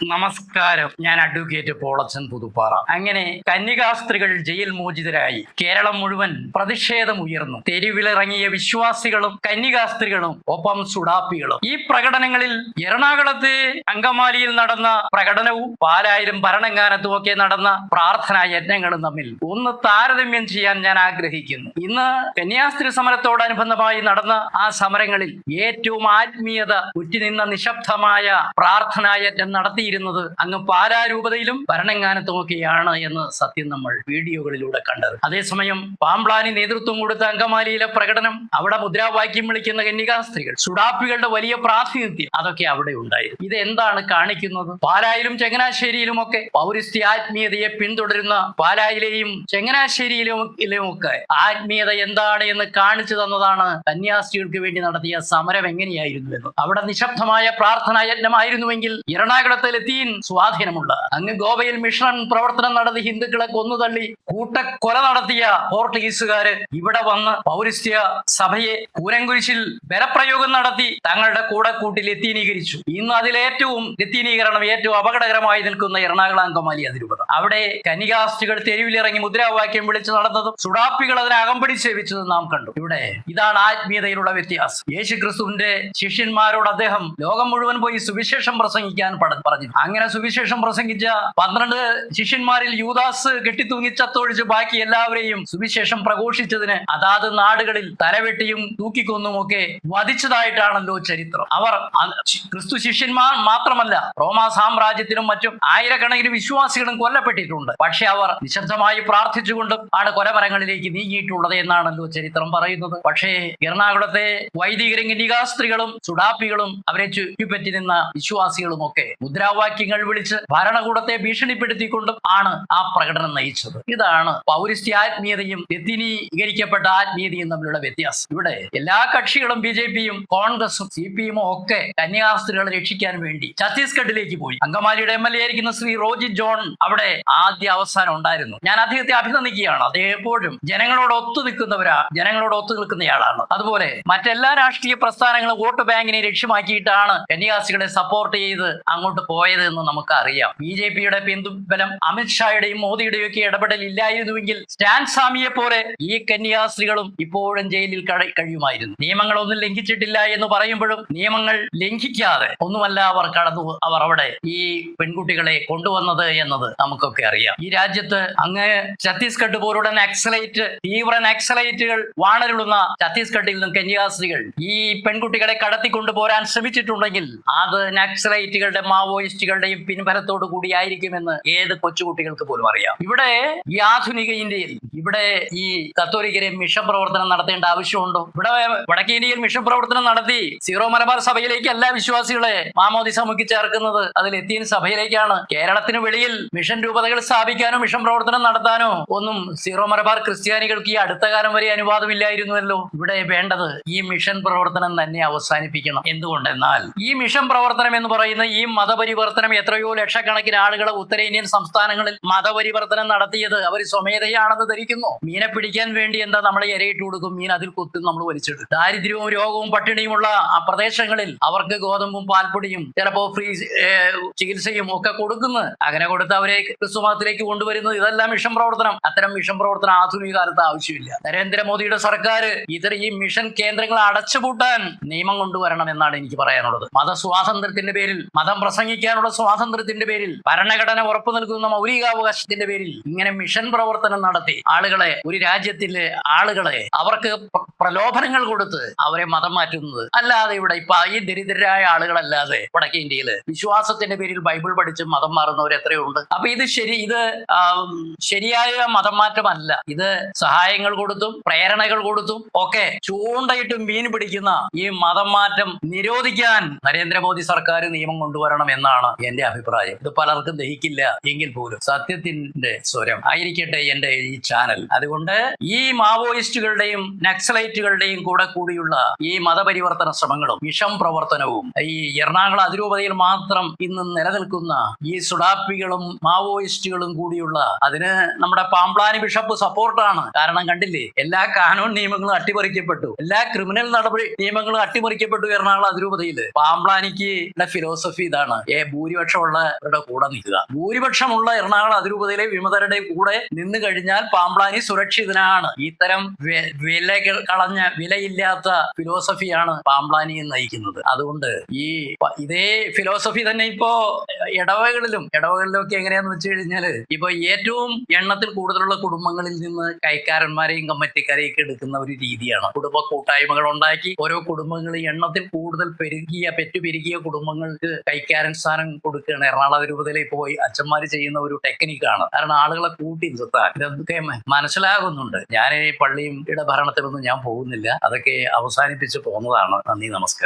നമസ്കാരം. ഞാൻ അഡ്വക്കേറ്റ് പോളച്ചൻ പുതുപ്പാറ. അങ്ങനെ കന്യകാസ്ത്രീകൾ ജയിൽ മോചിതരായി. കേരളം മുഴുവൻ പ്രതിഷേധം ഉയർന്നു തെരുവിലിറങ്ങിയ വിശ്വാസികളും കന്യകാസ്ത്രീകളും ഒപ്പം സുഡാപ്പികളും. ഈ പ്രകടനങ്ങളിൽ എറണാകുളത്ത് അങ്കമാലിയിൽ നടന്ന പ്രകടനവും പാലായിലും ഭരണങ്ങാനത്തും ഒക്കെ നടന്ന പ്രാർത്ഥനാ യജ്ഞങ്ങളും തമ്മിൽ ഒന്ന് താരതമ്യം ചെയ്യാൻ ഞാൻ ആഗ്രഹിക്കുന്നു. ഇന്ന് കന്യാസ്ത്രീ സമരത്തോടനുബന്ധമായി നടന്ന ആ സമരങ്ങളിൽ ഏറ്റവും ആത്മീയത ഉറ്റുനിന്ന നിശബ്ദമായ പ്രാർത്ഥനാ യജ്ഞം നടത്തിയിരുന്നത് അങ്ങ് പാലാരൂപതയിലും ഭരണങ്ങാനത്തുമൊക്കെയാണ് എന്ന് സത്യം നമ്മൾ വീഡിയോകളിലൂടെ കണ്ടത്. അതേസമയം പാമ്പ്ലാനി നേതൃത്വം കൊടുത്ത അങ്കമാലിയിലെ പ്രകടനം അവിടെ മുദ്രാവാക്യം വിളിക്കുന്ന കന്യകാസ്ത്രീകൾ സുഡാപ്പികളുടെ വലിയ പ്രാതിനിധ്യം അതൊക്കെ അവിടെ ഉണ്ടായിരുന്നു. ഇത് എന്താണ് കാണിക്കുന്നത്? പാലായിലും ചങ്ങനാശ്ശേരിയിലും ഒക്കെ പൗരസ്ത്യ ആത്മീയതയെ പിന്തുടരുന്ന പാലായിലെയും ചങ്ങനാശ്ശേരിയിലും ഒക്കെ ആത്മീയത എന്താണ് എന്ന് കാണിച്ചു തന്നതാണ് കന്യാസ്ത്രീകൾക്ക് വേണ്ടി നടത്തിയ സമരം എങ്ങനെയായിരുന്നു എന്ന്. അവിടെ നിശബ്ദമായ പ്രാർത്ഥനാ യജ്ഞമായിരുന്നുവെങ്കിൽ എറണാകുളത്തെ ലത്തീൻ സ്വാധീനമുള്ള അങ്ങ് ഗോവയിൽ മിഷൻ പ്രവർത്തനം നടത്തി ഹിന്ദുക്കളെ കൊന്നുതള്ളി കൂട്ടക്കൊല നടത്തിയ പോർട്ടുഗീസുകാര് ഇവിടെ വന്ന് പൗരസ്ത്യ സഭയെ കൂരങ്കുരിശിൽ ബലപ്രയോഗം നടത്തി തങ്ങളുടെ കൂടെ കൂട്ടി ലത്തീനീകരിച്ചു. ഇന്ന് അതിലേറ്റവും ലത്തീനീകരണം ഏറ്റവും അപകടകരമായി നിൽക്കുന്ന എറണാകുളം അങ്കമാലി അതിരൂപത. അവിടെ കനികാസ്റ്റുകൾ തെരുവിലിറങ്ങി മുദ്രാവാക്യം വിളിച്ചു നടന്നതും സുഡാപ്പികൾ അതിനെ അകമ്പടി സേവിച്ചതും നാം കണ്ടു. ഇവിടെ ഇതാണ് ആത്മീയതയിലുള്ള വ്യത്യാസം. യേശു ക്രിസ്തുവിന്റെ ശിഷ്യന്മാരോട് അദ്ദേഹം ലോകം മുഴുവൻ പോയി സുവിശേഷം പ്രസംഗിക്കാൻ പട- പറഞ്ഞു അങ്ങനെ സുവിശേഷം പ്രസംഗിച്ച പന്ത്രണ്ട് ശിഷ്യന്മാരിൽ യൂദാസ് കെട്ടിത്തൂങ്ങി ചത്തൊഴിച്ച് ബാക്കി എല്ലാവരെയും സുവിശേഷം പ്രഘോഷിച്ചതിന് അതാത് നാടുകളിൽ തലവെട്ടിയും തൂക്കിക്കൊന്നുമൊക്കെ വധിച്ചതായിട്ടാണല്ലോ ചരിത്രം. അവർ ക്രിസ്തു ശിഷ്യന്മാർ മാത്രമല്ല റോമാ സാമ്രാജ്യത്തിലും മറ്റും ആയിരക്കണക്കിന് വിശ്വാസികളും കൊല്ലപ്പെട്ടിട്ടുണ്ട്. പക്ഷെ അവർ നിശബ്ദമായി പ്രാർത്ഥിച്ചുകൊണ്ടും ആണ് കൊലമരങ്ങളിലേക്ക് നീങ്ങിയിട്ടുള്ളത് എന്നാണല്ലോ ചരിത്രം പറയുന്നത്. പക്ഷേ എറണാകുളത്തെ വൈദികരും കന്യകാസ്ത്രീകളും സുഡാപ്പികളും അവരെ ചുറ്റിപ്പറ്റി നിന്ന വിശ്വാസികളും ഒക്കെ മുദ്രാവാക്യങ്ങൾ വിളിച്ച് ഭരണകൂടത്തെ ഭീഷണിപ്പെടുത്തിക്കൊണ്ടും ആണ് ആ പ്രകടനം നയിച്ചത്. ഇതാണ് പൗരസ്ത്യ ആത്മീയതയും വ്യതിനീകരിക്കപ്പെട്ട ആത്മീയതയും തമ്മിലുള്ള വ്യത്യാസം. ഇവിടെ എല്ലാ കക്ഷികളും ബി ജെ പിയും കോൺഗ്രസും സി പി എമ്മും ഒക്കെ കന്യാസ്ത്രീകളെ രക്ഷിക്കാൻ വേണ്ടി ഛത്തീസ്ഗഡിലേക്ക് പോയി. അങ്കമാലിയുടെ എം എൽ എ ആയിരിക്കുന്ന ശ്രീ റോജി ജോൺ അവിടെ ആദ്യ അവസാനം ഉണ്ടായിരുന്നു. ഞാൻ അദ്ദേഹത്തെ അഭിനന്ദിക്കുകയാണ്. അദ്ദേഹം എപ്പോഴും ജനങ്ങളോട് ഒത്തു നിൽക്കുന്നവരാ ജനങ്ങളോട് ഒത്തു നിൽക്കുന്നയാളാണ്. അതുപോലെ മറ്റെല്ലാ രാഷ്ട്രീയ പ്രസ്ഥാനങ്ങളും വോട്ട് ബാങ്കിനെ ലക്ഷ്യമാക്കിയിട്ടാണ് കന്യാസ്ത്രീകളെ സപ്പോർട്ട് ചെയ്ത് അങ്ങോട്ട് പോയത്. എന്ന് നമുക്ക് അറിയാം ബി ജെ പിയുടെ പിന്തുബലം അമിത്ഷായുടെയും മോദിയുടെയും ഒക്കെ ഇടപെടൽ ഇല്ലായിരുന്നുവെങ്കിൽ സ്റ്റാൻ സ്വാമിയെ പോലെ ഈ കന്യാസ്ത്രീകളും ഇപ്പോഴും ജയിലിൽ കഴിയുമായിരുന്നു. കഴിയുമായിരുന്നു നിയമങ്ങളൊന്നും ലംഘിച്ചിട്ടില്ല എന്ന് പറയുമ്പോഴും നിയമങ്ങൾ ലംഘിക്കാതെ ഒന്നുമല്ല അവർ കടന്നു അവർ അവിടെ ഈ പെൺകുട്ടികളെ കൊണ്ടുവന്നത് എന്നത് നമുക്കൊക്കെ അറിയാം. ഈ രാജ്യത്ത് അങ്ങ് ഛത്തീസ്ഗഡ് പോലുള്ള നക്സലൈറ്റ് തീവ്ര നക്സലൈറ്റുകൾ വാണരുളുന്ന ഛത്തീസ്ഗഡിൽ നിന്നും കന്യാസ്ത്രീകൾ ഈ പെൺകുട്ടികളെ കടത്തിക്കൊണ്ടു പോരാൻ ശ്രമിച്ചിട്ടുണ്ടെങ്കിൽ അത് നക്സലൈറ്റുകളുടെ മാവോയിസ്റ്റുകളുടെയും പിൻബലത്തോടു കൂടിയായിരിക്കുമെന്ന് ഏത് കൊച്ചുകുട്ടികൾക്ക് പോലും അറിയാം. ഇവിടെ ഈ ആധുനിക ഇന്ത്യയിൽ ഇവിടെ ഈ കത്തോലിക്കരെ മിഷൻ പ്രവർത്തനം നടത്തേണ്ട ആവശ്യമുണ്ടോ? ഇവിടെ വടക്കേ ഇന്ത്യയിൽ മിഷൻ പ്രവർത്തനം നടത്തി സീറോ മലബാർ സഭയിലേക്ക് എല്ലാ വിശ്വാസികളെ മാമോദിസ മുക്കി ചേർക്കുന്നത് അതിൽ എത്തിയ സഭയിലേക്കാണ്. കേരളത്തിന് വെളിയിൽ മിഷൻ രൂപതകൾ സ്ഥാപിക്കാനോ മിഷൻ പ്രവർത്തനം നടത്താനോ ഒന്നും സീറോ മലബാർ ക്രിസ്ത്യാനികൾക്ക് ഈ അടുത്ത കാലം വരെ അനുവാദമില്ലായിരുന്നുവല്ലോ. ഇവിടെ വേണ്ടത് ഈ മിഷൻ പ്രവർത്തനം തന്നെ അവസാനിപ്പിക്കണം. എന്തുകൊണ്ടെന്നാൽ ഈ മിഷൻ പ്രവർത്തനം എന്ന് പറയുന്ന ഈ മതപരിവർത്തനം എത്രയോ ലക്ഷക്കണക്കിന് ആളുകളെ ഉത്തരേന്ത്യൻ സംസ്ഥാനങ്ങളിൽ മതപരിവർത്തനം നടത്തിയത് അവർ സ്വമേധയാണെന്ന് ധരിക്കുന്നു. മീനെ പിടിക്കാൻ വേണ്ടി എന്താ നമ്മളെ ഇരയിട്ട് കൊടുക്കും? മീൻ അതിൽ കൊത്തും നമ്മൾ വലിച്ചെടുക്കും. ദാരിദ്ര്യവും രോഗവും പട്ടിണിയുമുള്ള ആ പ്രദേശങ്ങളിൽ അവർക്ക് ഗോതമ്പും പാൽപ്പൊടിയും ചിലപ്പോ ഫ്രീ ചികിത്സയും ഒക്കെ കൊടുക്കുന്നു. അങ്ങനെ കൊടുത്ത് അവരെ ക്രിസ്തുമതത്തിലേക്ക് കൊണ്ടുവരുന്നു ഇതെല്ലാം മിഷൻ പ്രവർത്തനം. അത്തരം മിഷൻ പ്രവർത്തനം ആധുനിക കാലത്ത് ആവശ്യമില്ല. നരേന്ദ്രമോദിയുടെ സർക്കാർ ഇത്തരം ഈ മിഷൻ കേന്ദ്രങ്ങൾ അടച്ചുപൂട്ടാൻ നിയമം കൊണ്ടുവരണം എന്നാണ് എനിക്ക് പറയാനുള്ളത്. മതസ്വാതന്ത്ര്യത്തിന്റെ പേരിൽ മതം പ്രസംഗിക്കാനുള്ള സ്വാതന്ത്ര്യത്തിന്റെ പേരിൽ ഭരണഘടന ഉറപ്പു നൽകുന്ന മൗലികാവകാശത്തിന്റെ പേരിൽ ഇങ്ങനെ മിഷൻ പ്രവർത്തനം നടത്തി. ആളുകളെ ഒരു രാജ്യത്തിലെ ആളുകളെ അവർക്ക് പ്രലോഭനങ്ങൾ കൊടുത്ത് അവരെ മതം മാറ്റുന്നത്. അല്ലാതെ ഇവിടെ ഇപ്പൊ ഈ ദരിദ്രരായ ആളുകളല്ലാതെ വടക്കേ ഇന്ത്യയിൽ വിശ്വാസത്തിന്റെ പേരിൽ ബൈബിൾ പഠിച്ച് മതം മാറുന്നവർ എത്രയുണ്ട് അപ്പൊ ഇത് ശരി ഇത് ശരിയായ മതം മാറ്റമല്ല ഇത് സഹായങ്ങൾ കൊടുത്തും പ്രേരണകൾ കൊടുത്തും ഒക്കെ ചൂണ്ടയിട്ടും മീൻ പിടിക്കുന്ന ഈ മതം മാറ്റം നിരോധിക്കാൻ നരേന്ദ്രമോദി സർക്കാർ നിയമം കൊണ്ടുവരണം എന്നാണ് എന്റെ അഭിപ്രായം. ഇത് പലർക്കും ദഹിക്കില്ല എങ്കിൽ പോലും. സത്യത്തിന്റെ സ്വരം ആയിരിക്കട്ടെ എന്റെ ഈ ചാനൽ. അതുകൊണ്ട് ഈ മാവോയിസ്റ്റുകളുടെയും നക്സലൈറ്റുകളുടെയും കൂടെ കൂടിയുള്ള ഈ മതപരിവർത്തന ശ്രമങ്ങളും വിഷം പ്രവർത്തനവും ഈ എറണാകുളം അതിരൂപതയിൽ മാത്രം ഇന്ന് നിലനിൽക്കുന്ന ഈ സുഡാപ്പികളും മാവോയിസ്റ്റുകളും കൂടിയുള്ള അതിന് നമ്മുടെ പാംപ്ലാനി ബിഷപ്പ് സപ്പോർട്ടാണ്. കാരണം കണ്ടില്ലേ എല്ലാ കാനൂൺ നിയമങ്ങളും അട്ടിമറിക്കപ്പെട്ടു. എല്ലാ ക്രിമിനൽ നടപടി നിയമങ്ങളും അട്ടിമറിക്കപ്പെട്ടു എറണാകുളം അതിരൂപതയിൽ. പാമ്പ്ലാനിക്ക് ഫിലോസഫി ഇതാണ്. ഏ ഭൂരിപക്ഷമുള്ളവരുടെ കൂടെ നിൽക്കുക. ഭൂരിപക്ഷമുള്ള എറണാകുളം അതിരൂപതയിലെ വിമതരുടെ കൂടെ നിന്ന് കഴിഞ്ഞാൽ പാമ്പ്ലാനി സുരക്ഷിതനാണ്. ഇത്തരം വില കളഞ്ഞ വിലയില്ലാത്ത ഫിലോസഫിയാണ് പാമ്പ്ലാനിയെ നയിക്കുന്നത്. അതുകൊണ്ട് ഈ ഇതേ ഫിലോസഫി തന്നെ ഇപ്പോ ഇടവകളിലും ഇടവകളിലൊക്കെ എങ്ങനെയാന്ന് വെച്ച് കഴിഞ്ഞാൽ ഇപ്പൊ ഏറ്റവും എണ്ണത്തിൽ കൂടുതലുള്ള കുടുംബങ്ങളിൽ നിന്ന് കൈക്കാരന്മാരെയും കമ്മറ്റിക്കാരെയും ഒക്കെ എടുക്കുന്ന ഒരു രീതിയാണ്. കുടുംബ കൂട്ടായ്മകൾ ഉണ്ടാക്കി ഓരോ കുടുംബങ്ങളിൽ എണ്ണത്തിൽ കൂടുതൽ പെരുകിയ പെറ്റു പെരുകിയ കുടുംബങ്ങൾക്ക് കൈക്കാരൻ കൊടുക്കുകയാണ്. എറണാകുളം രൂപതയിലേക്ക് പോയി അച്ഛന്മാര് ചെയ്യുന്ന ഒരു ടെക്നിക്കാണ്. കാരണം ആളുകളെ കൂട്ടി നിർത്താൻ ഇതൊക്കെ മനസ്സിലാകുന്നുണ്ട്. ഞാൻ ഈ പള്ളിയും ഇടഭരണത്തിലൊന്നും ഞാൻ പോകുന്നില്ല. അതൊക്കെ അവസാനിപ്പിച്ച് പോന്നതാണ്. നന്ദി നമസ്കാരം.